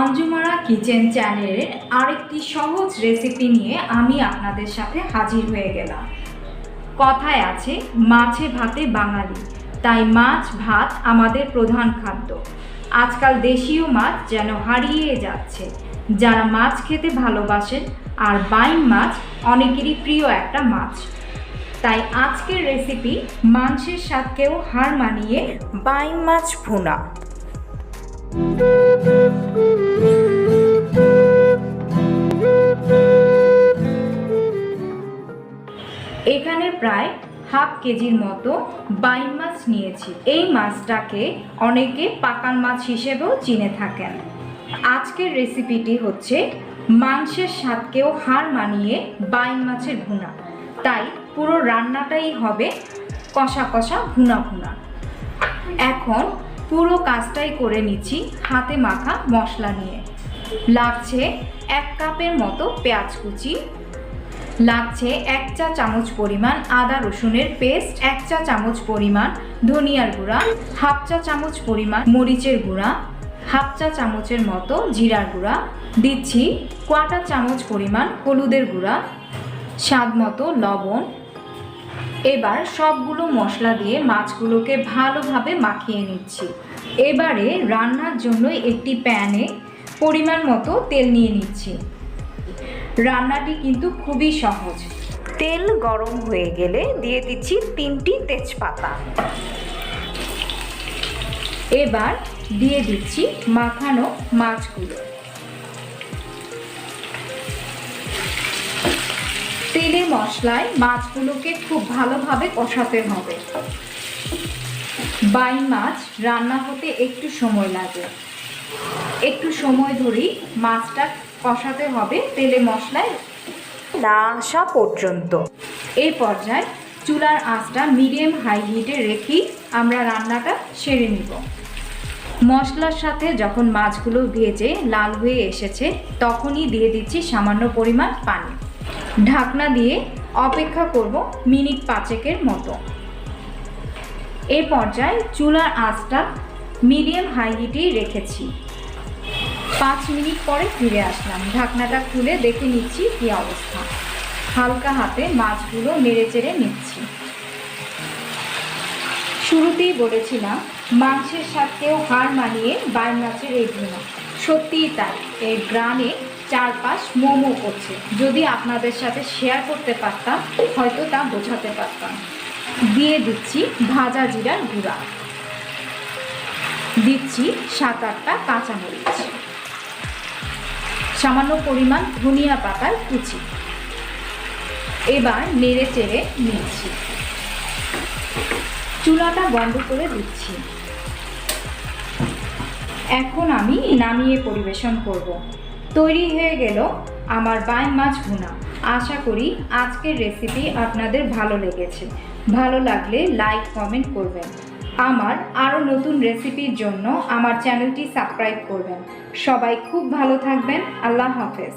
Anjumara kitchen চ্যানেলের আরেকটি সহজ রেসিপি নিয়ে আমি আপনাদের সাথে হাজির হয়ে গেলাম। কথায় আছে, মাছে ভাতে বাঙালি, তাই মাছ ভাত আমাদের প্রধান খাদ্য। আজকাল দেশীয় মাছ যেন হারিয়ে যাচ্ছে। যারা মাছ খেতে ভালোবাসেন, আর বাইম মাছ অনেকেরই প্রিয় একটা মাছ। তাই আজকের রেসিপি মাংসের স্বাদকেও হার মানিয়ে বাইম মাছ ভুনা। এখানে প্রায় হাফ কেজির মতো বাইম মাছ নিয়েছি। এই মাছটাকে অনেকে পাকান মাছ হিসেবেও চিনে থাকেন। আজকের রেসিপিটি হচ্ছে মাংসের স্বাদকেও হার মানিয়ে বাইম মাছের ভুনা। তাই পুরো রান্নাটাই হবে কষা কষা ভুনা ভুনা। এখন পুরো কাজটাই করে নিচ্ছি হাতে মাখা মশলা নিয়ে। লাগছে এক কাপের মতো পেঁয়াজ কুচি। লাগছে এক চা চামচ পরিমাণ আদা রসুনের পেস্ট, এক চা চামচ পরিমাণ ধনিয়ার গুঁড়া, হাফ চা চামচ পরিমাণ মরিচের গুঁড়া, হাফ চা চামচের মতো জিরার গুঁড়া। দিচ্ছি কোয়াটা চামচ পরিমাণ হলুদের গুঁড়া, স্বাদ মতো লবণ এবার সবগুলো মশলা দিয়ে মাছগুলোকে ভালোভাবে মাখিয়ে নিচ্ছি। এবারে রান্নার জন্য একটি প্যানে পরিমাণ মতো তেল নিয়ে নিচ্ছি। রান্নাটি কিন্তু খুবই সহজ। তেল গরম হয়ে গেলে দিয়ে দিচ্ছি তিনটি তেজপাতা। এবার দিয়ে দিচ্ছি মাখানো মাছগুলো। তেলে মশলায় মাছগুলোকে খুব ভালোভাবে কষাতে হবে। বাই মাছ রান্না হতে একটু সময় লাগে। একটু সময় ধরেই মাছটা কষাতে হবে তেলে মশলায় না আসা পর্যন্ত। এই পর্যায়ে চুলার আঁচটা মিডিয়াম হাই হিটে রেখেই আমরা রান্নাটা সেরে নিব। মশলার সাথে যখন মাছগুলো ভেজে লাল হয়ে এসেছে, তখনই দিয়ে দিচ্ছি সামান্য পরিমাণ পানি। ঢাকনা দিয়ে অপেক্ষা করব মিনিট পাঁচেকের মতো। এই পর্যায়ে চুলার আঁচটা মিডিয়াম হাই হিটেই রেখেছি। পাঁচ মিনিট পরে ফিরে আসলাম। ঢাকনাটা খুলে দেখে নিচ্ছি কী অবস্থা। হালকা হাতে মাছগুলো নেড়ে চেড়ে নিচ্ছি। শুরুতেই বলেছিলাম, মাংসের সাথেও হার মানিয়ে বাই মাছের এই ভুনা সত্যিই তাই। এই গ্রামে চারপাশ মোমো করছে। যদি আপনাদের সাথে শেয়ার করতে পারতাম, হয়তো তা বোঝাতে পারতাম। দিয়ে দিচ্ছি ভাজা জিরার গুঁড়া। দিচ্ছি সাত আটটা কাঁচামরিচ। সামান্য পরিমাণ ধনিয়া পাতার কুচি। এবার নেড়ে চেড়ে নিচ্ছি। চুলাটা বন্ধ করে দিচ্ছি। এখন আমি নামিয়ে পরিবেশন করব। তৈরি হয়ে গেল আমার বাই মাছ ভুনা। আশা করি আজকের রেসিপি আপনাদের ভালো লেগেছে। ভালো লাগলে লাইক কমেন্ট করবেন। আমার আরও নতুন রেসিপির জন্য আমার চ্যানেলটি সাবস্ক্রাইব করবেন। সবাই খুব ভালো থাকবেন। আল্লাহ হাফেজ।